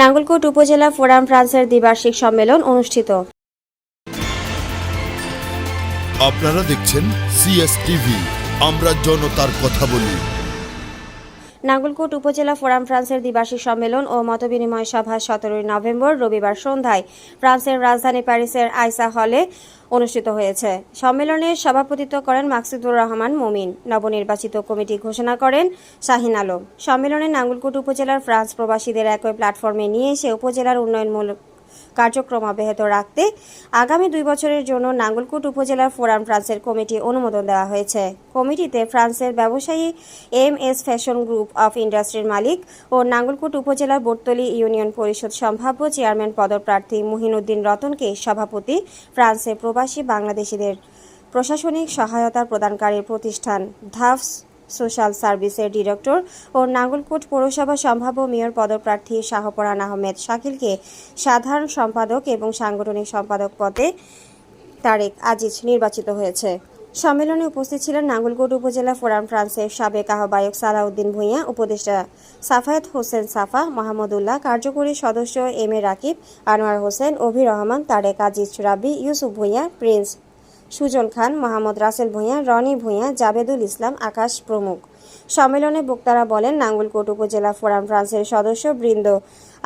নাঙ্গলকোট উপজেলা ফোরাম ফ্রান্সের দ্বিবার্ষিক সম্মেলন অনুষ্ঠিত। আপনারা দেখছেন সিএস টিভি আমরা জনতার কথা বলি। নাঙ্গলকোট উপজেলা ফোরাম ফ্রান্সের দ্বিবার্ষিক সম্মেলন ও মতবিনিময় সভা সতেরোই নভেম্বর রবিবার সন্ধ্যায় ফ্রান্সের রাজধানী প্যারিসের আইসা হলে অনুষ্ঠিত হয়েছে। সম্মেলনে সভাপতিত্ব করেন মাকসুদুর রহমান মুমিন। নবনির্বাচিত কমিটি ঘোষণা করেন শাহিন আলম। সম্মেলনে নাঙ্গলকোট উপজেলার ফ্রান্স প্রবাসীদের একই প্ল্যাটফর্মে নিয়ে এসে উপজেলার উন্নয়নমূলক কার্যক্রম অব্যাহত রাখতে আগামী দুই বছরের জন্য নাঙ্গলকোট উপজেলার ফোরাম ফ্রান্সের কমিটি অনুমোদন দেওয়া হয়েছে। কমিটিতে ফ্রান্সের ব্যবসায়ী M S fashion group of ইন্ডাস্ট্রির মালিক ও নাঙ্গলকোট উপজেলার বর্তলী ইউনিয়ন পরিষদ সম্ভাব্য চেয়ারম্যান পদপ্রার্থী মুহিনুদ্দিন রতনকে সভাপতি ফ্রান্সে প্রবাসী বাংলাদেশিদের প্রশাসনিক সহায়তা প্রদানকারী প্রতিষ্ঠান ধাফস সোশ্যাল সার্ভিসের ডিরেক্টর ও নাঙ্গলকোট পৌরসভা সম্ভাব্য মেয়র পদপ্রার্থী শাহপরান আহমেদ শাকিলকে সাধারণ সম্পাদক এবং সাংগঠনিক সম্পাদক পদে তারেক আজিজ নির্বাচিত হয়েছে। সম্মেলনে উপস্থিত ছিলেন নাঙ্গলকোট উপজেলা ফোরাম ফ্রান্সের সাবেক আহ্বায়ক সালাউদ্দিন ভূঁইয়া, উপদেষ্টা সাফায়েত হোসেন সাফা, মাহমুদুল্লাহ, কার্যকরী সদস্য M A Rakib, Anwar Hossain, Avi Rahman, Tareq Aziz, Rabi, Yusuf Bhuiyan, Prince Sujon Khan, Mohammad Russell Bhuiyan, Rony Bhuiyan Jabedul Islam, Akash প্রমুখ। সম্মেলনে বক্তারা বলেন, নাঙ্গলকোট উপজেলা ফোরাম ফ্রান্সের সদস্য বৃন্দ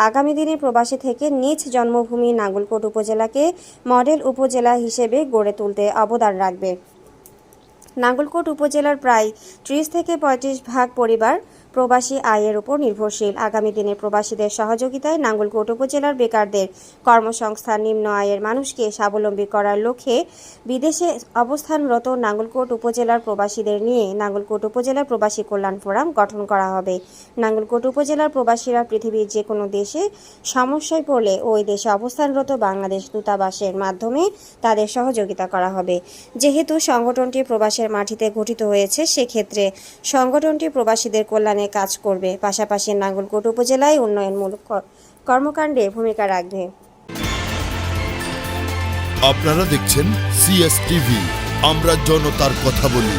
আগামী দিনে প্রবাসী থেকে নিজ জন্মভূমি নাঙ্গলকোট উপজেলাকে মডেল উপজেলা হিসেবে গড়ে তুলতে অবদান রাখবে। নাঙ্গলকোট উপজেলার প্রায় ত্রিশ থেকে পঁয়ত্রিশ ভাগ পরিবার প্রবাসী আয়ের উপর নির্ভরশীল। আগামী দিনে প্রবাসীদের সহযোগিতায় নাঙ্গলকোট উপজেলার বেকারদের কর্মসংস্থান নিম্ন আয়ের মানুষকে স্বাবলম্বী করার লক্ষ্যে বিদেশে অবস্থানরত নাঙ্গলকোট উপজেলার প্রবাসীদের নিয়ে নাঙ্গলকোট উপজেলা প্রবাসী কল্যাণ ফোরাম গঠন করা হবে। নাঙ্গলকোট উপজেলার প্রবাসীরা পৃথিবীর যে কোনো দেশে সমস্যায় পড়লে ওই দেশে অবস্থানরত বাংলাদেশ দূতাবাসের মাধ্যমে তাদের সহযোগিতা করা হবে। যেহেতু সংগঠনটি প্রবাসের মাটিতে গঠিত হয়েছে, সেক্ষেত্রে সংগঠনটি প্রবাসীদের কল্যাণে কাজ করবে। পাশাপাশি নাঙ্গলকোট উপজেলায় উন্নয়নমূলক কর্মকাণ্ডে ভূমিকা রাখবে। আপনারা দেখছেন সিএসটিভি আমরা জনতার কথা বলি।